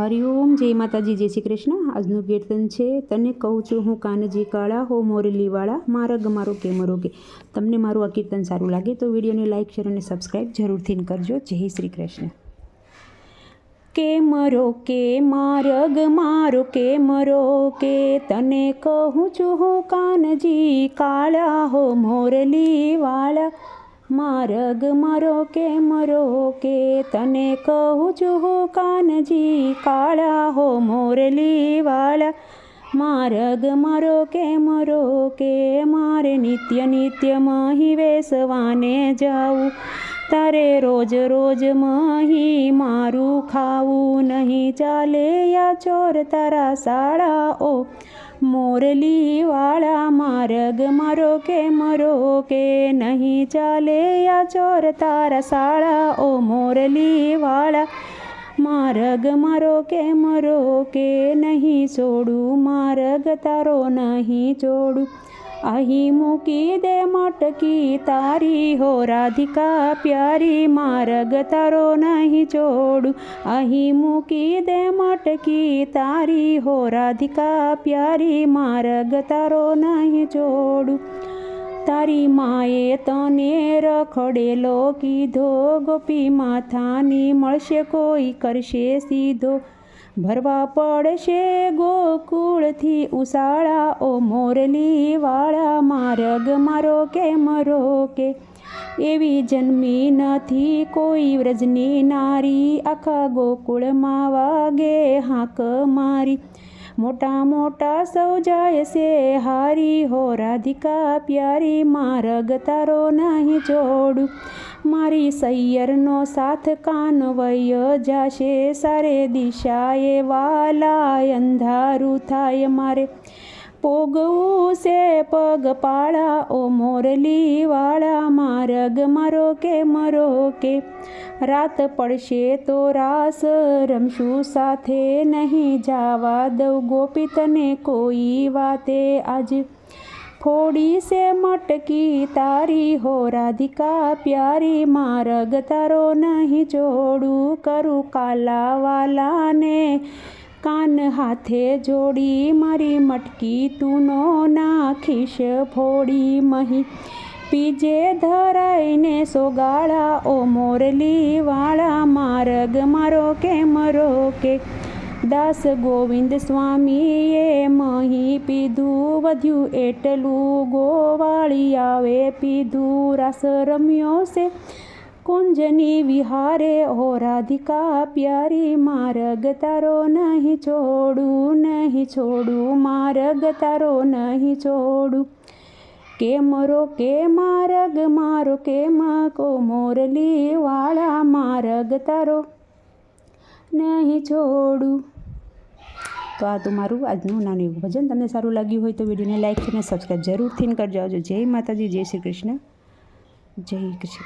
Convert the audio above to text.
હરિઓમ જય માતાજી, જય શ્રી કૃષ્ણ. આજનું કીર્તન છે, તને કહું છું હું કાનજી કાળા, હો મોરલીવાળા મારા ગમારો કે મરો કે. તમને મારું આ કીર્તન સારું લાગે તો વિડીયોને લાઇક શેર અને સબસ્ક્રાઈબ જરૂરથી કરજો. જય શ્રી કૃષ્ણ. કે મરો કે મારગ મારો કે મરો કે, તને કહું છું હું કાનજી કાળા, હો મોરલીવાળા મારગ મારો કે મરો કે તને કહું છું હો કાનજી, કાળા હો મોરલીવાળા મારગ મારો કે મરો કે મારે નિત્ય નિત્ય મહી વેસવાને જાવું. તારે રોજ રોજ મહી મારું ખાવું નહીં ચાલે યા ચોર તારા શાળાઓ. મોરલીવાળા મારગ મારો કે મરો કે નહીં ચાલે યા ચોર તારા શાળાઓ. મોરલીવાળા મારગ મારો કે મરો કે નહીં છોડું મારગ તારો નહીં છોડું. અહીં મૂકી દે મટકી, તારી હો રાધિકા પ્યારી, માર્ગ તારો નહીં છોડું. અહીં મૂકી દે મટકી, તારી હો રાધિકા પ્યારી, માર્ગ તારો નહીં છોડું. તારી માએ તને રખડેલો કીધો, ગોપી માથાની મળશે કોઈ કરશે સીધો. ભરવા પડશે ગોકુળથી ઉસાળા, ઓ મોરલીવાળા મારગ મારો કે મરો કે? એવી જન્મી નથી કોઈ વ્રજની નારી, આખા ગોકુળમાં વાગે હાંક મારી. મોટા મોટા સૌ જાય છે હારી, હો રાધિકા પ્યારી, મારગ તારો નહીં જોડું. મારી સૈયરનો સાથ કાનવય જાશે. સારે દિશાએ વાલા અંધારું થાય મારે. પોગવું છે પગપાળા ઓ મોરલીવાળા મારગ મારો કે મરો કે. રાત પડશે તો રાસ રમશું સાથે નહીં જાવા દઉં ગોપિતને કોઈ વાતે આજ. ફોડી સે મટકી તારી હો, રાધિકા પ્યારી મારગ તારો નહીં જોડું કરું કાલાવાલાને. કાન હાથે જોડી મારી મટકી તું નો નાખીશ ફોડી મહી. પીજે ધરાઈને સોગાળા, ઓ મોરલીવાળા મારગ મારો કે રોકે? કે દાસ ગોવિંદ સ્વામીએ મહી પીધું વધ્યું એટલું ગોવાળી આવે પીધું રાસ રમ્યો છે. કુંજની વિહારે હો રાધિકા પ્યારી, મારગ તારો નહીં છોડું નહીં છોડું, મારગ તારો નહીં છોડું. કે મરો કે મારગ, મારો કે માકો મોરલી વાળા, મારગ તારો નહીં છોડું. તો આ તો મારું આજનું નાનું એવું ભજન. તમને સારું લાગ્યું હોય તો વિડીયોને લાઈક અને સબસ્ક્રાઈબ જરૂરથી કરજો જય માતાજી, જય શ્રી કૃષ્ણ. જય કૃષ્ણ.